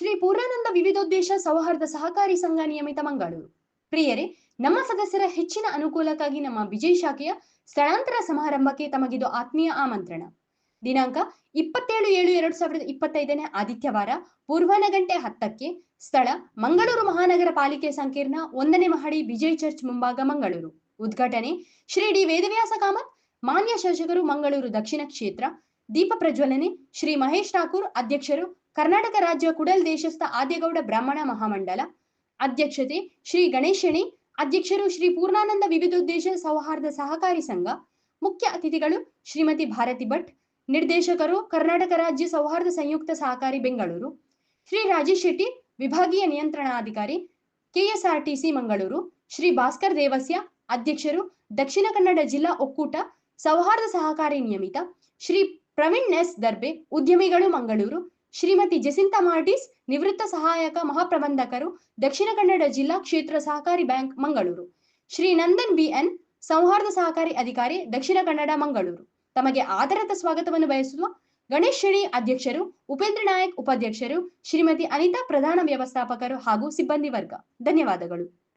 ಶ್ರೀ ಪೂರ್ಣಾನಂದ ವಿವಿಧೋದ್ದೇಶ ಸೌಹಾರ್ದ ಸಹಕಾರಿ ಸಂಘ ನಿಯಮಿತ ಮಂಗಳೂರು. ಪ್ರಿಯರೇ, ನಮ್ಮ ಸದಸ್ಯರ ಹೆಚ್ಚಿನ ಅನುಕೂಲಕ್ಕಾಗಿ ನಮ್ಮ ವಿಜಯ ಶಾಖೆಯ ಸ್ಥಳಾಂತರ ಸಮಾರಂಭಕ್ಕೆ ತಮಗಿದು ಆತ್ಮೀಯ ಆಮಂತ್ರಣ. ದಿನಾಂಕ ಇಪ್ಪತ್ತೇಳು ಏಳು ಎರಡ್ ಸಾವಿರದ ಇಪ್ಪತ್ತೈದನೇ ಆದಿತ್ಯವಾರ ಪೂರ್ವಾಹ್ನ ಗಂಟೆ ಹತ್ತಕ್ಕೆ ಸ್ಥಳ ಮಂಗಳೂರು ಮಹಾನಗರ ಪಾಲಿಕೆ ಸಂಕೀರ್ಣ ಒಂದನೇ ಮಹಡಿ ವಿಜಯ್ ಚರ್ಚ್ ಮುಂಭಾಗ ಮಂಗಳೂರು. ಉದ್ಘಾಟನೆ ಶ್ರೀ ಡಿ ವೇದವ್ಯಾಸ ಕಾಮತ್, ಮಾನ್ಯ ಶಾಸಕರು ಮಂಗಳೂರು ದಕ್ಷಿಣ ಕ್ಷೇತ್ರ, ದೀಪ ಪ್ರಜ್ವಲನೆ ಶ್ರೀ ಮಹೇಶ್ ಠಾಕೂರ್ ಅಧ್ಯಕ್ಷರು ಕರ್ನಾಟಕ ರಾಜ್ಯ ಕುಡಲ್ ದೇಶಸ್ಥ ಆದ್ಯಗೌಡ ಬ್ರಾಹ್ಮಣ ಮಹಾಮಂಡಲ ಅಧ್ಯಕ್ಷತೆ ಶ್ರೀ ಗಣೇಶಣಿ, ಅಧ್ಯಕ್ಷರು ಶ್ರೀ ಪೂರ್ಣಾನಂದ ವಿವಿಧೋದ್ದೇಶ ಸೌಹಾರ್ದ ಸಹಕಾರಿ ಸಂಘ, ಮುಖ್ಯ ಅತಿಥಿಗಳು ಶ್ರೀಮತಿ ಭಾರತಿ ಭಟ್, ನಿರ್ದೇಶಕರು ಕರ್ನಾಟಕ ರಾಜ್ಯ ಸೌಹಾರ್ದ ಸಂಯುಕ್ತ ಸಹಕಾರಿ ಬೆಂಗಳೂರು, ಶ್ರೀ ರಾಜೇಶ್ ಶೆಟ್ಟಿ, ವಿಭಾಗೀಯ ನಿಯಂತ್ರಣಾಧಿಕಾರಿ ಕೆಎಸ್ಆರ್ಟಿಸಿ ಮಂಗಳೂರು, ಶ್ರೀ ಭಾಸ್ಕರ್ ದೇವಸ್ಯ, ಅಧ್ಯಕ್ಷರು ದಕ್ಷಿಣ ಕನ್ನಡ ಜಿಲ್ಲಾ ಒಕ್ಕೂಟ, ಸೌಹಾರ್ದ ಸಹಕಾರಿ ನಿಯಮಿತ, ಶ್ರೀ ಪ್ರವೀಣ್ ಎಸ್ ದರ್ಬೆ, ಉದ್ಯಮಿಗಳು ಮಂಗಳೂರು ಶ್ರೀಮತಿ ಜಸಿಂತಾ ಮಾರ್ಟಿಸ್, ನಿವೃತ್ತ ಸಹಾಯಕ ಮಹಾಪ್ರಬಂಧಕರು, ದಕ್ಷಿಣ ಕನ್ನಡ ಜಿಲ್ಲಾ ಕ್ಷೇತ್ರ ಸಹಕಾರಿ ಬ್ಯಾಂಕ್ ಮಂಗಳೂರು. ಶ್ರೀ ನಂದನ್ ಬಿಎನ್ ಸೌಹಾರ್ದ ಸಹಕಾರಿ ಅಧಿಕಾರಿ, ದಕ್ಷಿಣ ಕನ್ನಡ ಮಂಗಳೂರು. ತಮಗೆ ಆದರದ ಸ್ವಾಗತವನ್ನು ಬಯಸುವ ಗಣೇಶ್ ಶೆಣಿ ಅಧ್ಯಕ್ಷರು, ಉಪೇಂದ್ರ ನಾಯಕ್ ಉಪಾಧ್ಯಕ್ಷರು, ಶ್ರೀಮತಿ ಅನಿತಾ ಪ್ರಧಾನ ವ್ಯವಸ್ಥಾಪಕರು ಹಾಗೂ ಸಿಬ್ಬಂದಿ ವರ್ಗ. ಧನ್ಯವಾದಗಳು.